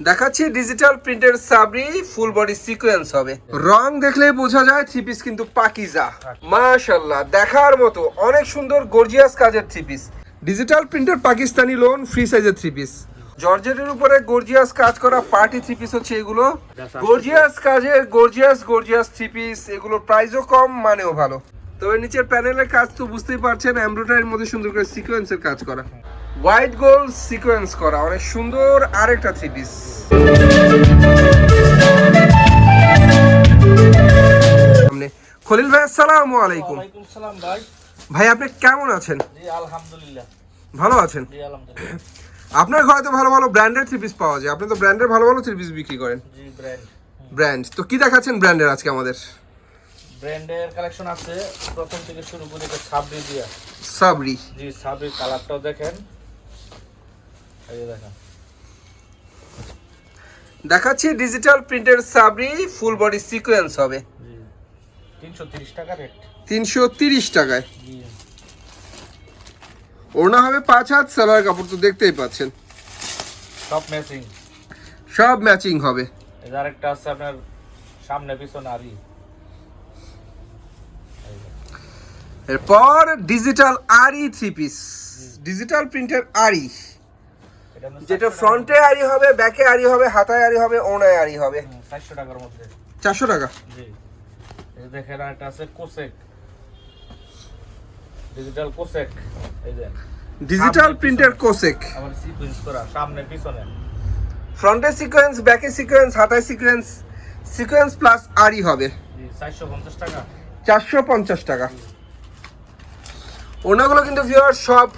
দেখাচ্ছি ডিজিটাল প্রিন্টের Sabri full body sequence হবে। রং দেখলে বোঝা যায় থ্রি পিস কিন্তু পাকিজা। মাশাল্লাহ দেখার মতো অনেক সুন্দর গর্জিয়াস কাজের থ্রি পিস ডিজিটাল প্রিন্টের পাকিস্তানি লোন ফ্রি সাইজের থ্রি পিস জর্জেটের উপরে গর্জিয়াস কাজ করা পার্টি থ্রি পিস হচ্ছে এগুলো। গর্জিয়াস কাজের গর্জিয়াস গর্জিয়াস থ্রি পিস এগুলোর প্রাইসও কম, মানেও ভালো। তবে নিচের প্যানেলের কাজ তো বুঝতেই পারছেন এমব্রয়ডারির মধ্যে সুন্দর করে সিকোয়েন্সের কাজ করা। হোয়াইট গোল্ড সিকোয়েন্স করা অনেক সুন্দর আরেকটা থ্রি পিস খলিল ভাই আসসালামু আলাইকুম। ভাই। আপনি কেমন আছেন? আলহামদুলিল্লাহ। ভালো আছেন? আপনার ঘরে তো ভালো ভালো ব্র্যান্ডের থ্রি পিস পাওয়া যায়। আপনি তো ব্র্যান্ডের ভালো ভালো থ্রি পিস বিক্রি করেন। ব্র্যান্ড তো কি দেখাচ্ছেন ব্র্যান্ডের আজকে আমাদের? ব্র্যান্ডের কালেকশন আছে। প্রথম থেকে শুরু করে ছাব্বিশ দিয়া। সাবরি। জি ছাব্বিশ কালারটাও দেখেন। দেখাচ্ছি ডিজিটাল প্রিন্টের সাবরি ফুল বডি সিকোয়েন্স হবে। তিনশো তিরিশ টাকা রেট টাকায়। জি। ওড়না হবে পাঁচ হাত সালোয়ার কাপড় তো দেখতেই পাচ্ছেন। সব ম্যাচিং সব ম্যাচিং হবে। আরেকটা আছে আপনার সামনে পিছনে আরি এরপর ডিজিটাল আরি থ্রি পিস ডিজিটাল প্রিন্টের আরি যেটা ফ্রন্টে আরি হবে ব্যাকে আরি হবে হাতায় আরি হবে ওনায় আরি হবে। 400 টাকার মধ্যে। চারশো টাকা? জি। এই দেখেন একটা আছে কোসেক। ডিজিটাল কোসেক। এই যে। ডিজিটাল প্রিন্টের। কোসেক। আবার সিকুয়েন্স করা সামনে পিছনে। ফ্রন্টে সিকোয়েন্স ব্যাকে সিকোয়েন্স হাতায় সিকোয়েন্স সিকোয়েন্স প্লাস আরি হবে। জি চারশো পঞ্চাশ টাকা। চারশো পঞ্চাশ টাকা। ওনাগুলো কিন্তু ভিউয়ার সব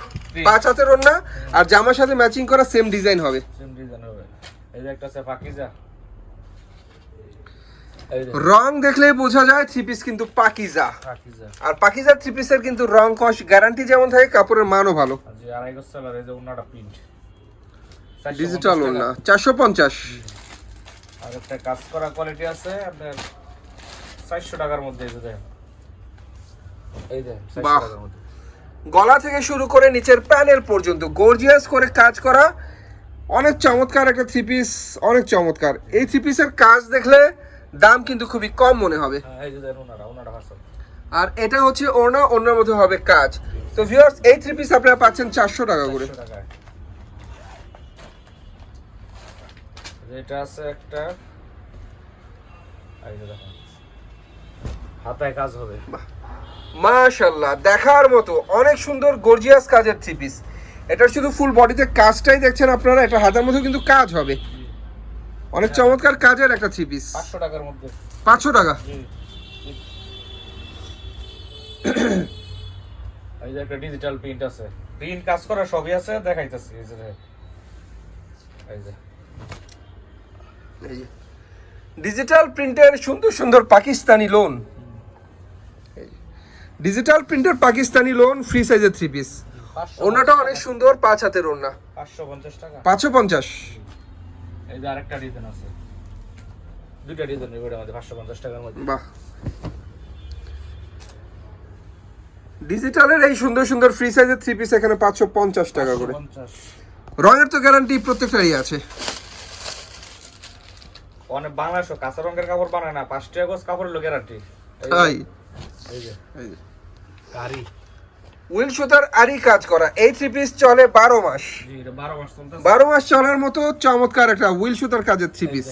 পাঁচ হাতের ওড়না আর জামার সাথে ম্যাচিং করা সেম ডিজাইন হবে। সেম ডিজাইন হবে। এই যে একটা আছে পাকিজা। রং দেখলে বোঝা যায় থ্রি পিস কিন্তু পাকিজা। আর পাকিজা থ্রি পিসের কিন্তু রং কস গ্যারান্টি যেমন থাকে কাপড়ের মানও ভালো। ডিজিটাল ওড়না চারশো পঞ্চাশ। আর একটা কাজ করা কোয়ালিটি আছে আপনার চারশো টাকার মধ্যে এই যে বাহ। গলা থেকে শুরু করে নিচের প্যানেল পর্যন্ত গর্জিয়াস করে কাজ করা। অনেক চমৎকার একটা থ্রি পিস অনেক চমৎকার। এই থ্রি পিসের কাজ দেখলে দাম কিন্তু খুবই কম মনে হবে। হ্যাঁ আর এটা হচ্ছে ওড়না ওড়নার মধ্যে হবে কাজ। তো ভিউয়ার্স এই থ্রি পিস আপনারা পাচ্ছেন চারশো টাকা করে। যেটা আছে একটা হাতায় কাজ হবে। মাশাল্লাহ দেখার মতো। অনেক সুন্দর গর্জিয়াস কাজের থ্রি পিস এটা শুধু ফুল বডিতে কাজটাই দেখছেন আপনারা এটা হাতের মধ্যে কিন্তু কাজ হবে। অনেক চমৎকার কাজের একটা থ্রি পিস পাঁচশো টাকার মধ্যে। পাঁচশো টাকা? এই যে একটা ডিজিটাল প্রিন্ট আছে। প্রিন্ট কাজ করা সবই আছে দেখাইতেছি এই যে এই যে। ডিজিটাল প্রিন্টের সুন্দর সুন্দর পাকিস্তানি লোন ডিজিটাল প্রিন্টের পাকিস্তানি লোন ফ্রি সাইজের থ্রি পিস ওনাটা অনেক সুন্দর পাঁচ হাতের ওড়না। পাঁচশো পঞ্চাশ এই যে আরেকটা ডিজাইন আছে। দুইটা ডিজাইন এবার আমাদের পাঁচশো পঞ্চাশ টাকার মধ্যে। বাহ। ডিজিটালের এই সুন্দর সুন্দর ফ্রি সাইজের থ্রি পিস এখানে পাঁচশো পঞ্চাশ টাকা করে। রঙের তো গ্যারান্টি প্রত্যেকটারই আছে। অনেক বাংলাদেশ কাঁচা রঙের কাপড় বানায় না পাঁচ টাকা কাপড়ের গ্যারান্টি তাই। উইল সুতার আরি কাজ করা। এই থ্রি পিস চলে বারো মাস। বারো মাস চলার মতো চমৎকার একটা উইল সুতার কাজের থ্রি পিস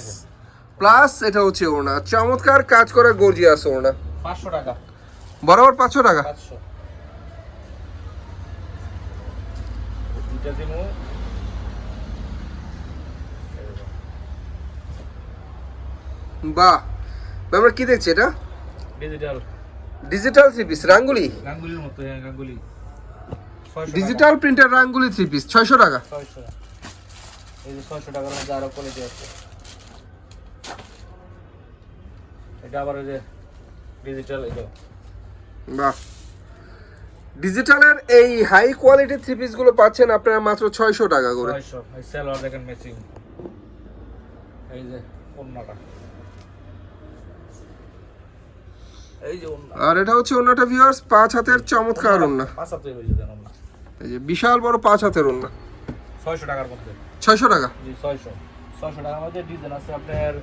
প্লাস এটা হচ্ছে ওড়না। চমৎকার কাজ করা গর্জিয়াস ওড়না। পাঁচশো টাকা। বরাবর পাঁচশো টাকা। বাহ। আমরা কি দেখছি এটা? ডিজিটাল ডিজিটাল থ্রি পিস রাঙ্গুলি? গাঙ্গুলির মতো হ্যাঁ টাকা। ডিজিটাল প্রিন্টার রাঙ্গুলি থ্রি পিস ছয়শো টাকা। এই যে ছয়শো টাকার মধ্যে আরও কোয়ালিটি আছে। এটা আবার ওই যে ডিজিটাল এটা বাহ। ডিজিটালের এই হাই কোয়ালিটির থ্রি পিসগুলো পাচ্ছেন আপনারা মাত্র ছয়শো টাকা করে। ছয়শো এই সেলোয়ার দেখেন ম্যাচিং এই যে অন্যটা এই যে অন্য আর এটা হচ্ছে অন্যটা ভিউয়ার্স পাঁচ হাতের চমৎকার ওন্না দেন অন্য এই যে বিশাল বড় পাঁচ হাতের ওন্না ছয়শো টাকার মধ্যে। ছয়শো টাকা? জি ছয়শো। ছয়শো টাকার মধ্যে ডিজাইন আছে আপনার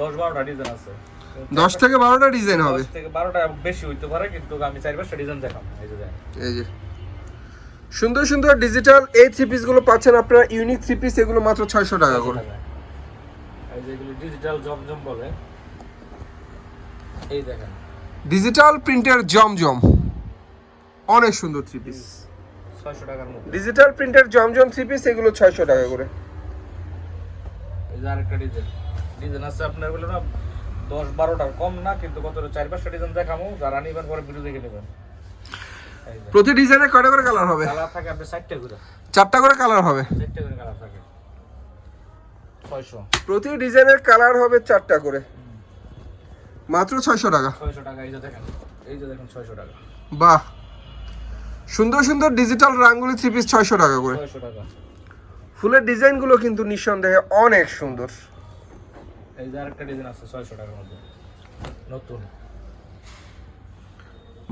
দশ বারোটা ডিজাইন আছে। দশ থেকে বারোটা ডিজাইন হবে? দশ থেকে বারোটা বেশি হইতে পারে কিন্তু আমি চার পাঁচটা ডিজাইন দেখাম। এই যে এই যে। সুন্দর সুন্দর ডিজিটাল এই থ্রি পিসগুলো পাচ্ছেন আপনারা ইউনিক থ্রি পিস এগুলো মাত্র ছয়শো টাকা করে। এই যে এগুলো ডিজিটাল জমজম বলে। এই দেখেন। ডিজিটাল প্রিন্টের জমজম অনেক সুন্দর থ্রি পিস ছয়শো টাকার মধ্যে। ডিজিটাল প্রিন্টের জমজম থ্রি পিস এগুলো ছয়শো টাকা করে। এই যে আরেকটা ডিজাইন ডিজাইন আছে আপনার বলে না দশ বারোটার কম না কিন্তু কত চার পাঁচটা ডিজাইন দেখামো যারা নিবেন পরে ভিডিও দেখে নেবেন। প্রতি ডিজাইনে কয়টা করে কালার হবে? কালার থাকে চারটে করে। চারটা করে কালার হবে? চারটে করে কালার থাকে। ছয়শো। প্রতি ডিজাইনের কালার হবে চারটা করে। মাত্র ছয়শো টাকা। ছয়শো টাকা এই যে দেখেন এই যে দেখেন ছয়শো টাকা। বাহ। সুন্দর সুন্দর ডিজিটাল রাঙ্গুলি থ্রি পিস ছয়শো টাকা করে। ছয়শো টাকা। ফুলের ডিজাইনগুলো কিন্তু নিঃসন্দেহে অনেক সুন্দর। এই যে আরেকটা ডিজাইন আছে ছয়শো টাকার মধ্যে। নতুন।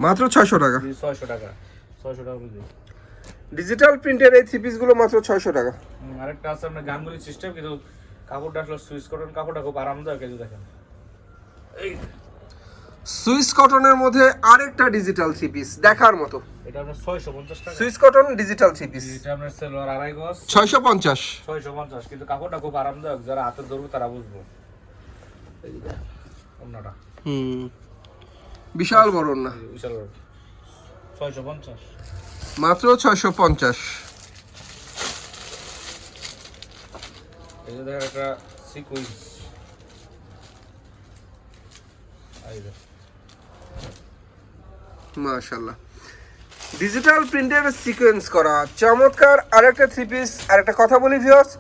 মাত্র ছয়শো টাকা। ছয়শো টাকা। ছয়শো টাকা ডিজিটাল প্রিন্টের এই থ্রি পিসগুলো মাত্র ছয়শো টাকা। আরেকটা আছে আপনার গানগুলি সিস্টেম কিন্তু কাপড়টা আসলে সুইচ কটন কাপড়টা খুব আরামদায়ক এই যে দেখেন। সুইস কটনের মধ্যে আরেকটা ডিজিটাল থ্রি পিস দেখার মতো। এটা আপনার ছয়শো পঞ্চাশ টাকা। Swiss cotton digital three piece এটা আপনার সেলোয়ার আড়াই গজ। ছয়শো পঞ্চাশ। ছয়শো পঞ্চাশ কিন্তু কাপড়টা খুব আরামদায়ক যারা হাতে ধরবো তারা বুঝব। অন্যটা। হুম। বিশাল বড় না বিশাল বড়। ছয়শো পঞ্চাশ। মাত্র ছয়শো পঞ্চাশ। এই যে দেখেন একটা সিকুইন্স এই যে মাশাল্লাহ ডিজিটাল প্রিন্টের সিকোয়েন্স করা চমৎকার আরেকটা থ্রি পিস আর একটা কথা বলি ভিউয়ার্স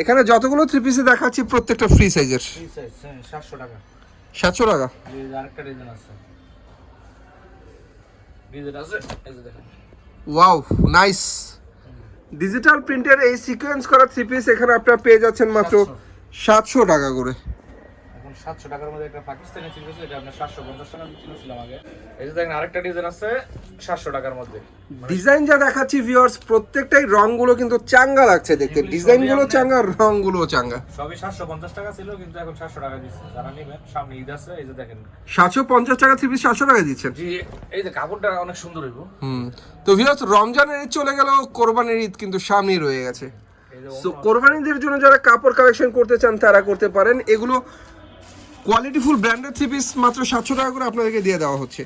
এখানে যতগুলো থ্রি পিসে দেখাচ্ছি প্রত্যেকটা ফ্রি সাইজের ফ্রি সাইজ হ্যাঁ সাতশো টাকা। সাতশো টাকা? এই যে আরেকটা ডিজাইন আছে। ডিজাইন আছে এই যে দেখেন। ওয়াও নাইস ডিজিটাল প্রিন্টের এই সিকোয়েন্স করা থ্রি পিস এখানে আপনারা পেয়ে যাচ্ছেন মাত্র সাতশো টাকা করে। সাতশো টাকার মধ্যে একটা পাকিস্তানি ছিল এটা আপনার সাতশো পঞ্চাশ টাকা আগে। এই যে দেখেন আরেকটা ডিজাইন আছে সাতশো টাকার মধ্যে। ডিজাইন যা দেখাচ্ছি ভিউয়ার্স প্রত্যেকটাই রংগুলো কিন্তু চাঙ্গা লাগছে দেখতে। ডিজাইনগুলো চাঙ্গা রংগুলো চাঙ্গা। সবই সাতশো পঞ্চাশ টাকা ছিল কিন্তু এখন সাতশো টাকা দিচ্ছে। যারা নেবেন সামনে ঈদ আছে এই যে দেখেন। সাতশো পঞ্চাশ টাকা থ্রি পিস সাতশো টাকা দিচ্ছেন। জি এই যে কাপড়টা অনেক সুন্দর হইব। হুম। তো ভিউয়ার্স রমজানের ঈদ চলে গেল কোরবানির ঈদ কিন্তু সামনেই রয়ে গেছে। সো কোরবানিদের জন্য যারা কাপড় কালেকশন করতে চান তারা করতে পারেন। এগুলো কোয়ালিটিফুল ব্র্যান্ডেড থ্রি পিস মাত্র সাতশো টাকা করে আপনাদেরকে দিয়ে দেওয়া হচ্ছে।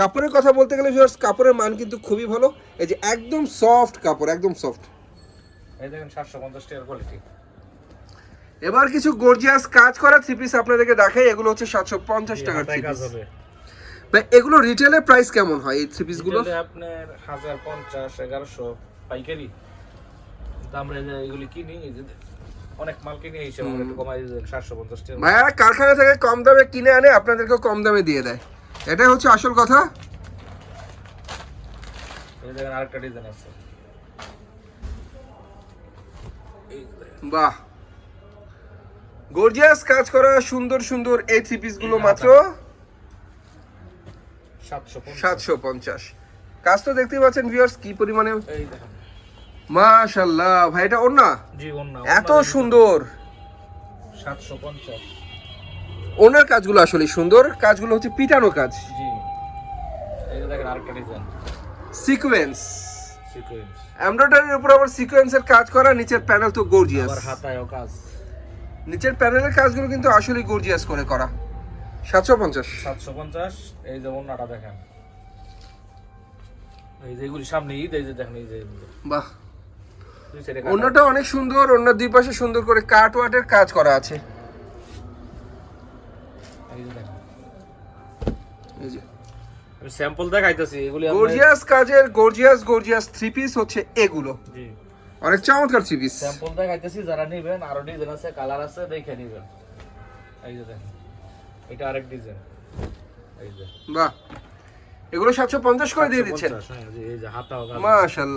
কাপড়ের কথা বলতে গেলে ভিউয়ার্স কাপড়ের মান কিন্তু খুবই ভালো। এই যে একদম সফট কাপড় একদম সফট এই দেখেন সাতশো পঞ্চাশ টাকার কোয়ালিটি এবার কিছু গর্জিয়াস কাজ করা থ্রি পিস আপনাদেরকে দেখাই। এগুলো হচ্ছে সাতশো পঞ্চাশ টাকার থ্রি পিস হবে। এগুলো রিটেলের প্রাইস কেমন হয় এই থ্রি পিসগুলো এগুলো আপনার হাজার পঞ্চাশ এগারোশো পাইকারি। আমরা যে এগুলি কিনি এই যে অনেক মাল কিনি এই হিসেবে একটু কমাই দিয়ে সাতশো পঞ্চাশ টাকা। ভাইয়ারা কারখানা থেকে কম দামে কিনে আনে আপনাদেরকেও কম দামে দিয়ে দেয়। এটাই হচ্ছে আসল কথা। এই দেখেন আরেকটা ডিজাইন আছে। বাহ। গর্জিয়াস কাজ করা সুন্দর সুন্দর এই থ্রি পিসগুলো মাত্র সাতশো পঞ্চাশ। সাতশো পঞ্চাশ। কাজ তো দেখতেই পাচ্ছেন ভিউয়ার্স কি পরিমাণে এই দেখেন। মাশাল্লাহ ভাই এটা ওর না জি এত সুন্দর। সাতশো পঞ্চাশ। ওনার কাজগুলো আসলে সুন্দর কাজগুলো হচ্ছে পিটানো কাজ। জি। এই দেখেন আরেকটা ডিজাইন সিকোয়েন্স সিকোয়েন্স এমব্রয়ডারির উপর আবার সিকোয়েন্সের কাজ করা নিচের প্যানেল তো গর্জিয়াস আবার হাতায়ও কাজ। নিচের প্যানেলের কাজগুলো কিন্তু আসলে গর্জিয়াস করে করা। সাতশো পঞ্চাশ। সাতশো পঞ্চাশ এই যে অন্যটা দেখেন। এই যে এগুলি সামনে ঈদ এই যে দেখেন এই যে। বাহ। অন্যটা অনেক সুন্দর অন্য দুই পাশে সুন্দর করে কাট ওয়াটের কাজ করা আছে। এই যে স্যাম্পল দেখাইতেছি এগুলি গর্জিয়াস কাজের গর্জিয়াস গর্জিয়াস থ্রি পিস হচ্ছে এগুলো। জি। অনেক চমৎকার থ্রি পিস স্যাম্পল দেখাইতেছি যারা নেবেন আরও ডিজাইন আছে কালার আছে দেখে নেবেন। এই যে দেখেন এটা আরেক ডিজাইন এই যে। বাহ। এগুলো সাতশো পঞ্চাশ করে দিয়ে দিচ্ছেন। 750,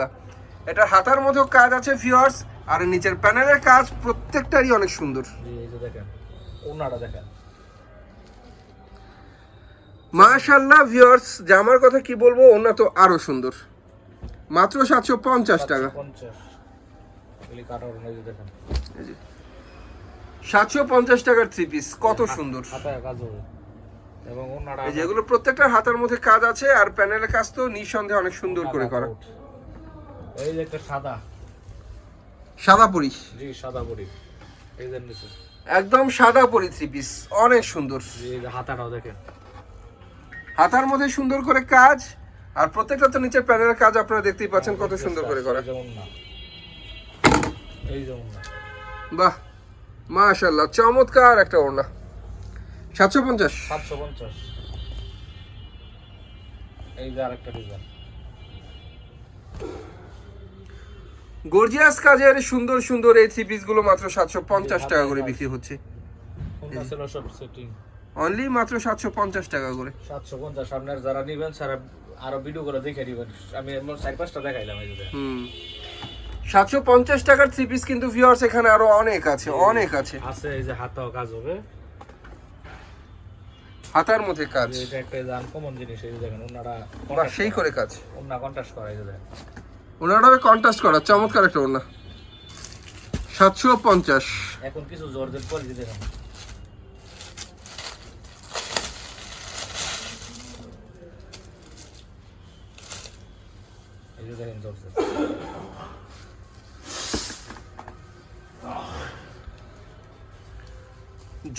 হ্যাঁ, এটা হাতার মধ্যেও কাজ আছে ফিওয়ার্স আর নিচের প্যানেলের কাজ প্রত্যেকটারই অনেক সুন্দর। দেখেন মাশাল্লাহ ভিউয়ার্স জামার কথা কি বলব ওনা তো আরও সুন্দর। মাত্র সাতশো পঞ্চাশ টাকা। সাতশো পঞ্চাশ টাকার থ্রি পিস কত সুন্দর। অন্যটা এই যেগুলো প্রত্যেকটার হাতের মধ্যে কাজ আছে আর প্যানেলের কাজ তো নিঃসন্দেহে অনেক সুন্দর করে করা। এই যে একটা সাদা। সাদা পরি। জি সাদা বড়ি এই যে নিচে। একদম সাদা পরি থ্রি পিস অনেক সুন্দর। জি হাতাটাও দেখেন। হাতার মধ্যে সুন্দর করে কাজ আর প্রত্যেকটা তো নিচের প্যানেলের কাজ আপনারা দেখতেই পাচ্ছেন কত সুন্দর করে করা। যেমন না। এই যেমন না। বাহ মাশাল্লাহ চমৎকার একটা ওড়না। সাতশো পঞ্চাশ। সাতশো পঞ্চাশ। এই যে আরেকটা ডিজাইন গর্জিয়াস কাজের সুন্দর সুন্দর এই থ্রি পিসগুলো মাত্র সাতশো পঞ্চাশ টাকা করে বিক্রি হচ্ছে। অনলি মাত্র সাতশো পঞ্চাশ টাকা করে। সাতশো পঞ্চাশ আপনার যারা নিবেন সারা আরও ভিডিও করে দেখে নিবেন। আমি চার পাঁচটা দেখাইলাম হুম। সাতশো পঞ্চাশ টাকার থ্রি পিস কিন্তু ভিউয়ার্স এখানে আরও অনেক আছে অনেক আছে। আছে এই যে হাতাও কাজ হবে। হাতার মধ্যে কাজ। এটা একটা আনকমন জিনিস এই দেখেন ওনারা সেই করে কাজ। ওনা কন্ট্রাস্ট করা এই দেখেন। ওনারা হবে কন্ট্রাস্ট করা চমৎকার একটা ওড়না। সাতশো পঞ্চাশ। এখন কিছু পরে দিয়ে দেখেন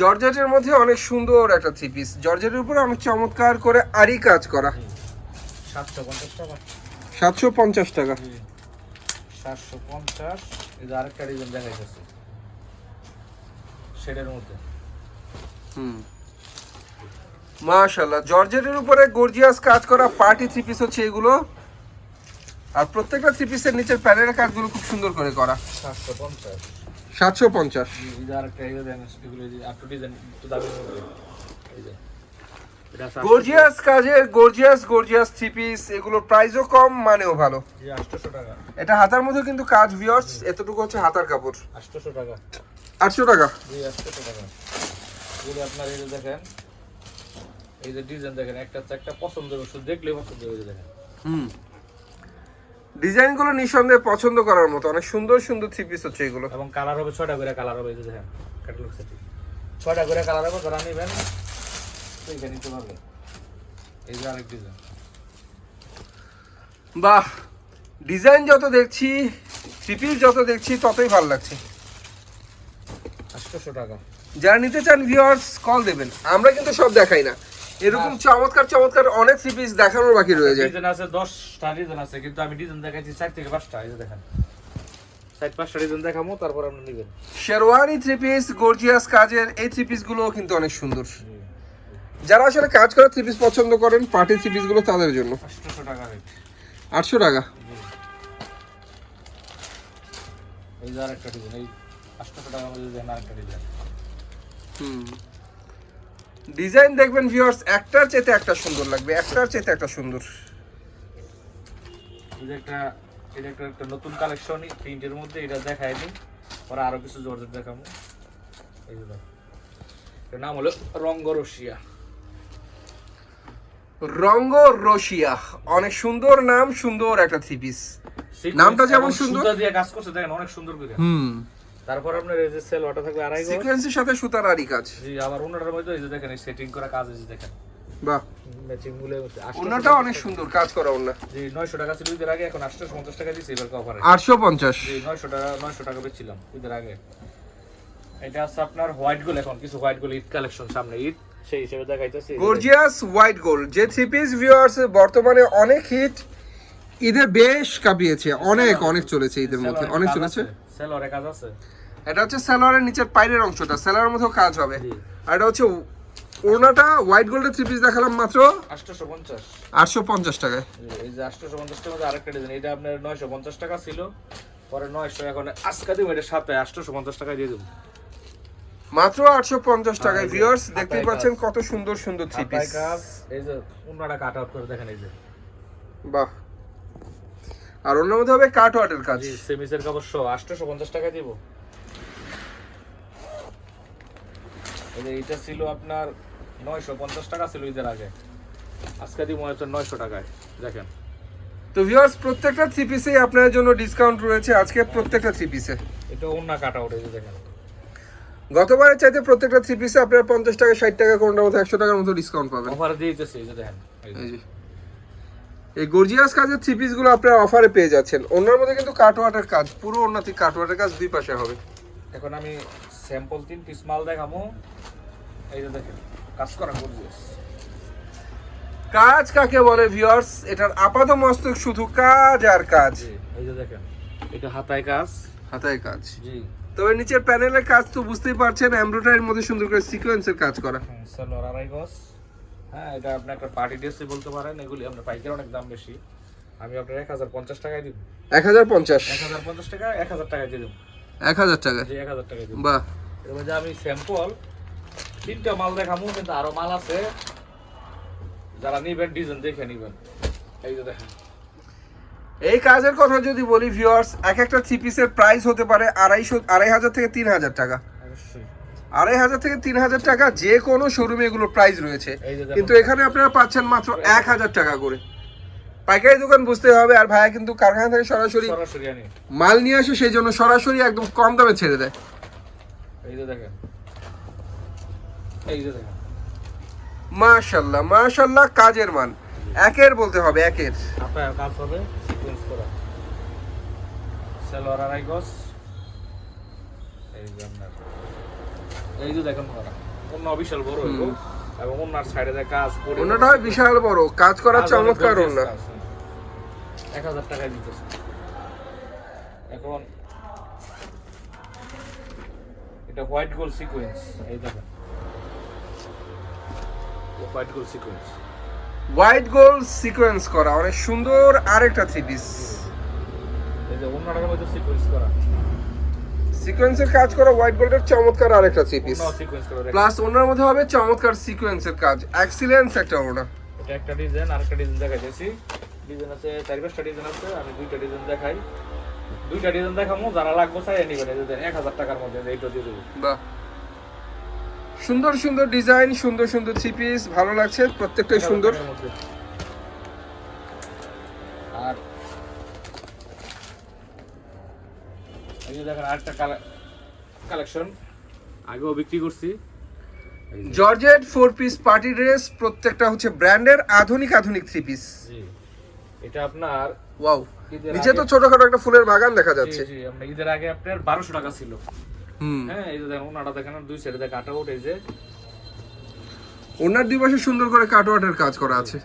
জর্জেটের মধ্যে অনেক সুন্দর একটা থ্রি পিস জর্জেটের উপরে অনেক চমৎকার করে আরি কাজ করা। সাতশো পঞ্চাশ টাকা। সাতশো পঞ্চাশ টাকা। সাতশো পঞ্চাশ। এই যে আরেকটা ডিজাইন দেখা যাচ্ছে শেডের মধ্যে। হুম। মাশাল্লাহ জর্জেটের উপরে গর্জিয়াস কাজ করা পার্টি থ্রি পিস হচ্ছে এগুলো। আর প্রত্যেকটা থ্রি পিসের নিচের প্যানেলের কাজগুলো খুব সুন্দর করে করা। সাতশো পঞ্চাশ। সাতশো পঞ্চাশ। আরেকটা এগুলো এই যে ডিজাইন দামের এই যে। গর্জিয়াস কাজের গর্জিয়াস গর্জিয়াস থ্রি পিস এগুলোর প্রাইসও কম মানেও ভালো। এটা হাতার মধ্যে কিন্তু কাজ ভিওর্স এতটুকু হচ্ছে হাতার কাপড়। আটশোশো টাকা। আটশো টাকা? যদি আপনার এই দেখেন এই যে ডিজাইন দেখেন একটা একটা পছন্দ হবে শুধু দেখলে পছন্দ হবে এই যে দেখেন। হুম। ডিজাইনগুলো নিঃসন্দেহে পছন্দ করার মতো অনেক সুন্দর সুন্দর থ্রি পিস হচ্ছে এগুলো। এবং কালার হবে ছয়টা করে কালার হবে এই যে দেখেন ক্যাটালগ সেটি ছয়টা করে কালার হবে যারা নেবেন। সেইটা নিতে পারবেন এই যে আরেক ডিজাইন বাহ ডিজাইন যত দেখছি থ্রি পিস যত দেখছি ততই ভালো লাগছে। আটশোশো টাকা। যারা নিতে চান ভিউয়ার্স কল দেবেন। আমরা কিন্তু সব দেখাই না। এরকম চমৎকার চমৎকার অনেক থ্রি পিস দেখানোর বাকি রয়ে যায়। ডিজাইন আছে দশটা ডিজাইন আছে কিন্তু আমি ডিজাইন দেখাইছি চার থেকে পাঁচটা এই যে দেখেন। চার পাঁচটা ডিজাইন দেখাবো তারপর আপনি নেবেন। শেরওয়ানি থ্রি পিস গর্জিয়াস কাজের এই থ্রি পিসগুলো কিন্তু অনেক সুন্দর। যারা আসলে কাজ করা থ্রি পিস পছন্দ করেন পার্টি থ্রি পিসগুলো তাদের জন্য। আটশো টাকা? ডিজাইন দেখবেন ভিউয়ার্স একটার চেতে একটা সুন্দর লাগবে একটার চেতে একটা সুন্দর। একটা এটা একটা একটা নতুন কালেকশন প্রিন্টের মধ্যে এটা দেখাই দিই পরে আরও কিছু জর্জেট দেখাবো। এই যে নাম হলো রঙ্গরসিয়া। রঙ্গ রশিয়া অনেক সুন্দর নাম সুন্দর একটা থ্রি পিস নামটা যেমন সুন্দর। দিয়ে কাজ করছে দেখেন অনেক সুন্দর করে। হুম। তারপর আপনার এই যে সেল ওটা থাকবে আড়াই সিকোয়েন্সের সাথে সুতার আরি কাজ। জি আবার ওনাটার মধ্যে এই যে দেখেন সেটিং করা কাজ এই যে দেখেন। বাহ। ম্যাচিংগুলো ওনাটা অনেক সুন্দর কাজ করা ওনা জি নয়শো টাকা ছিল ঈদের আগে এখন আটশো পঞ্চাশ টাকা দিচ্ছে এবার অফারে আটশো পঞ্চাশ। জি নয়শো টাকা নয়শো টাকা বেচছিলাম ঈদের আগে। এটা আছে আপনার হোয়াইট গোল এখন কিছু হোয়াইট গোল ঈদ কালেকশন সামনে ঈদ। সেই হিসেবে দেখাইতেছি গর্জিয়াস হোয়াইট গোল্ড যে থ্রি পিস ভিউয়ার্স বর্তমানে অনেক হিট ঈদে বেশ কাঁপিয়েছে অনেক অনেক চলেছে ঈদের মধ্যে অনেক চলেছে। সেলরে কাজ আছে। এটা হচ্ছে সালোয়ারের নিচের পাইরের অংশটা সালোয়ারের মধ্যেও কাজ হবে। আর এটা হচ্ছে ওড়নাটা হোয়াইট গোল্ডের থ্রি পিস দেখালাম মাত্র আটশোশো পঞ্চাশ আটশো পঞ্চাশ টাকায় এই যে আটশোশো পঞ্চাশ টাকা মধ্যে আরেকটা ডিজাইন এটা আপনার নয়শো পঞ্চাশ টাকা ছিল পরে নয়শো এখন আজকে দিব এটা সাথে আটশোশো পঞ্চাশ টাকায় দিয়ে দেবো। মাত্র আটশো পঞ্চাশ টাকায় এই যে, ভিউয়ার্স দেখতেই পাচ্ছেন কত সুন্দর সুন্দর থ্রি পিস এই যে অন্যটা কাট আউট করে দেখেন এই যে। বাহ। আর অন্য মধ্যে হবে কাট ওয়াটের কাজ। জি সেমিসের কাপড় শো আটশোশো পঞ্চাশ টাকা দিব। এই যে এটা ছিল আপনার নয়শো পঞ্চাশ টাকা ছিল ঈদের আগে। আজকে দিব হয়তো নয়শো টাকায় দেখেন। তো ভিউয়ার্স প্রত্যেকটা থ্রি পিসেই আপনাদের জন্য ডিসকাউন্ট রয়েছে আজকে প্রত্যেকটা থ্রি পিসে এটা অন্য কাটা উঠে যে দেখেন। গতবারের চাইতে প্রত্যেকটা থ্রি পিসে আপনারা পঞ্চাশ টাকা ষাট টাকা কোনটার মতো একশো টাকার মতো ডিসকাউন্ট পাবেন। অফারে দিয়ে দিতেছি এই যে দেখেন। এই যে। এই গর্জিয়াস কাজের থ্রি পিসগুলো আপনারা অফারে পেয়ে যাচ্ছেন। অন্যের মধ্যে কিন্তু কাটওয়াটের কাজ পুরো উন্নতি কাটওয়াটের কাজ দুই পাশে হবে। এখন আমি স্যাম্পল তিন পিস মাল দেখাবো এই যে দেখেন কাজ করা গর্জিয়াস কাজ কাকে বলে ভিউয়ার্স এটার আপাত মস্তক শুধু কাজ আর কাজ। এই যে দেখেন এটা হাতায় কাজ। হাতায় কাজ। জি। তবে নিচের প্যানেলের কাজ তো বুঝতেই পারছেন এমব্রয়ডারির মধ্যে সুন্দর করে সিকোয়েন্সের কাজ করা। সালোয়ার আড়াই গজ হ্যাঁ এটা আপনি একটা পার্টি ড্রেসে বলতে পারেন এগুলি আপনার পাইকারি অনেক দাম বেশি। আমি আপনার এক হাজার পঞ্চাশ টাকায় দিব। এক হাজার পঞ্চাশ। এক হাজার পঞ্চাশ টাকা এক হাজার টাকায় দিয়ে দেবো। এক হাজার টাকা। জি এক হাজার টাকায় দিব। বাহ। এর মধ্যে আমি স্যাম্পল তিনটা মাল দেখাবো কিন্তু আরও মাল আছে। যারা নিবেন ডিজাইন দেখে নিবেন। এই যে দেখেন। এই কাজের কথা যদি বলি ভিউয়ার্স এক একটা থ্রি পিসের প্রাইস হতে পারে আড়াইশো আড়াই হাজার থেকে তিন হাজার টাকা। আড়াই হাজার থেকে তিন হাজার টাকা যে কোনো শোরুমে এগুলোর প্রাইস রয়েছে। কিন্তু এখানে আপনারা পাচ্ছেন মাত্র এক হাজার টাকা করে। পাইকারি দোকান বুঝতে হবে আর ভাইয়া কিন্তু কারখানা থেকে সরাসরি সরাসরি মাল নিয়ে আসে সেই জন্য সরাসরি একদম কম দামে ছেড়ে দেয়। এই যে দেখেন। এই যে দেখেন। মাশাল্লাহ মাশাল্লাহ কাজের মান। একের বলতে হবে একের। কাজ হবে সিকোয়েন্স করা। সেলোয়ার আড়াই গজ এই যে আপনার এই যে দেখেন করা অন্য বিশাল বড় হইব এবং অন্যার সাইডে দেয় কাজ অন্যটা হয় বিশাল বড়। কাজ করার চমৎকার হ্যাঁ। এক হাজার টাকায় দিতেছে। এখন এটা হোয়াইট গোল্ড সিকোয়েন্স এই দেখেন। White gold sequence white gold sequence করা অনেক সুন্দর আরেকটা থ্রি পিস সিকোয়েন্সের কাজ করা হোয়াইট গোল্ডের চমৎকার আরেকটা থ্রি পিস। প্লাস ওনার মধ্যে হবে চমৎকার সিকোয়েন্সের কাজ। এক্সিলেন্স একটা ওনা এটা একটা ডিজাইন আরেকটা ডিজাইন দেখাইতেছি ডিজাইন আছে চার পাঁচটা ডিজাইন আছে আমি দুইটা ডিজাইন দেখাই। দুইটা ডিজাইন দেখাবো যারা লাগবে চাই নিবেন এক হাজার টাকার মধ্যে এইটা দিয়ে দেবো। বাহ। সুন্দর সুন্দর ডিজাইন সুন্দর সুন্দর থ্রি পিস ভালো লাগছে প্রত্যেকটাই সুন্দর। আর এই দেখেন আরেকটা কালেকশন আগেও বিক্রি করছি। Georgette four piece party dress প্রত্যেকটা হচ্ছে ব্র্যান্ডের আধুনিক আধুনিক থ্রি পিস এটা আপনার ওয়াও নিচে তো ছোটখাটো একটা ফুলের বাগান দেখা যাচ্ছে। জি, আপনার ঈদের আগে আপনার বারোশো টাকা ছিল। হ্যাঁ এই যে দেখুন ওনাটা দেখেন দুই সাইডে কাটা উঠে যে ওনার দুই পাশে সুন্দর করে কাটওয়ার্টের কাজ করা আছে।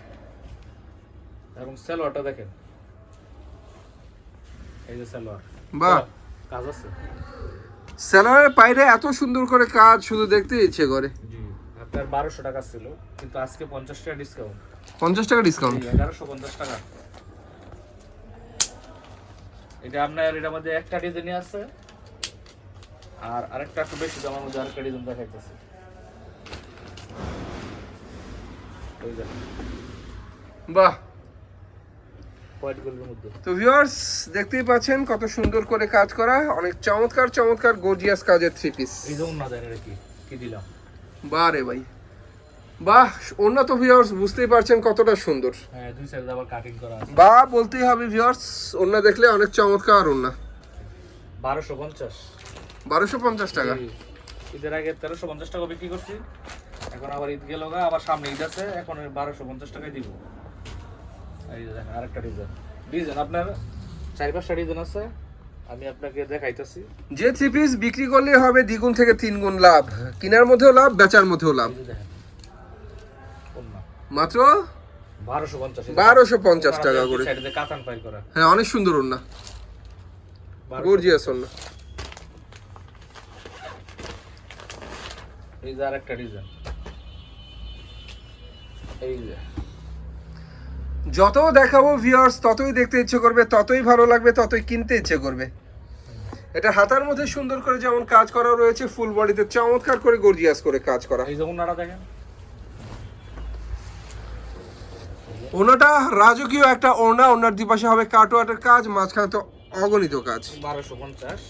এবং সালোয়ারটা দেখেন। এই যে সালোয়ার। বাহ। কাজ আছে? স্যালারের বাইরে এত সুন্দর করে কাজ শুধু দেখতে ইচ্ছে করে। আপনার বারোশো টাকা ছিল কিন্তু আজকে পঞ্চাশ টাকা ডিসকাউন্ট পঞ্চাশ টাকা ডিসকাউন্ট এগারোশো পঞ্চাশ টাকা। এটা আপনার এটার মধ্যে একটা ডিজাইনই আছে আর আরেকটা একটু বেশি দামের মধ্যে আরেকটা ডিজাইন দেখাইতেছে। বাহ। তো ভিউয়ার্স দেখতেই পাচ্ছেন কত সুন্দর করে কাজ করা। অনেক চমৎকার চমৎকার গর্জিয়াস কাজের থ্রি পিস এই যে অন্য দেন কি? কি দিলাম? বাহ রে ভাই। বাহ অন্য তো ভিউয়ার্স বুঝতেই পারছেন কতটা সুন্দর। হ্যাঁ দুই সাইডে আবার কাটিং করা আছে। বা বলতেই হবে ভিউয়ার্স অন্য দেখলে অনেক চমৎকার বারোশো পঞ্চাশ। বারোশো পঞ্চাশ টাকা। ঈদের আগে তেরোশো পঞ্চাশ টাকা বিক্রি করছি। এখন আবার ঈদ গেল আবার সামনে ঈদ আছে এখন বারোশো পঞ্চাশ টাকায় দিব। এই যে দেখেন আরেকটা ডিজাইন। ডিজাইন আপনার চার পাঁচটা ডিজাইন আছে আমি আপনাকে দেখাইতেছি। যে থ্রি পিস বিক্রি করলে হবে দ্বিগুণ থেকে তিন গুণ লাভ। কেনার মধ্যেও লাভ বেচার মধ্যেও লাভ। মাত্র? বারোশো পঞ্চাশ টাকা। করা। হ্যাঁ অনেক সুন্দর ওন্না গর্জিয়াস ওন্না এই যে ডিজাইন। এই যে। যত দেখাবো ভিউয়ার্স ততই দেখতে ইচ্ছে করবে ততই ভালো লাগবে ততই কিনতে ইচ্ছে করবে। এটা হাতার মধ্যে সুন্দর করে যেমন কাজ করা রয়েছে ফুল বডিতে চমৎকার করে গর্জিয়াস করে কাজ করা। এই যে ওনারা দেখেন। ওনাটা রাজকীয় একটা ওনা ওনার দুপাশে হবে কাটওয়াটের কাজ মাঝখানে তো অগণিত কাজ। বারোশো পঞ্চাশ।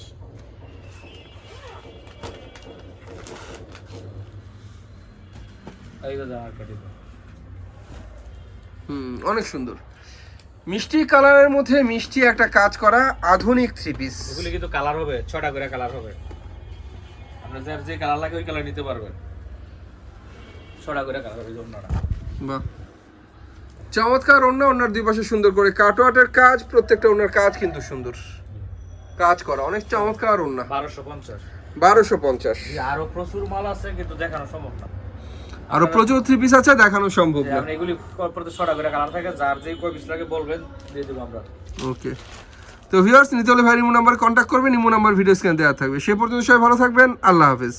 হুম অনেক সুন্দর। মিষ্টি কালারের মধ্যে মিষ্টি একটা কাজ করা আধুনিক থ্রি পিস এগুলি কিন্তু কালার হবে ছটা করে কালার হবে। আপনার যার যে কালার লাগে ওই কালার নিতে পারবেন। ছড়া করে কালার ওই জন্য বাহ। চমৎকার অন্য অন্যার দুই পাশে সুন্দর করে কাটওয়াটের কাজ প্রত্যেকটা ওনার কাজ কিন্তু সুন্দর। কাজ করা অনেক চমৎকার ওন্না বারোশো পঞ্চাশ। বারোশো পঞ্চাশ। আরও প্রচুর মাল আছে কিন্তু দেখানো সম্ভব না। আরও প্রচুর থ্রি পিস আছে দেখানো সম্ভব না। এগুলি প্রতি ছড়া করে কালার থাকে যার যেই কয় পিস লাগে বলবেন দিয়ে দেবো আমরা। ওকে তো ভিউয়ার্স নিতে হলে ভাই ইমো নাম্বার কন্ট্যাক্ট করবেন ইমো নাম্বার ভিডিও স্ক্যান দেওয়া থাকবে। সে পর্যন্ত সবাই ভালো থাকবেন আল্লাহ হাফেজ।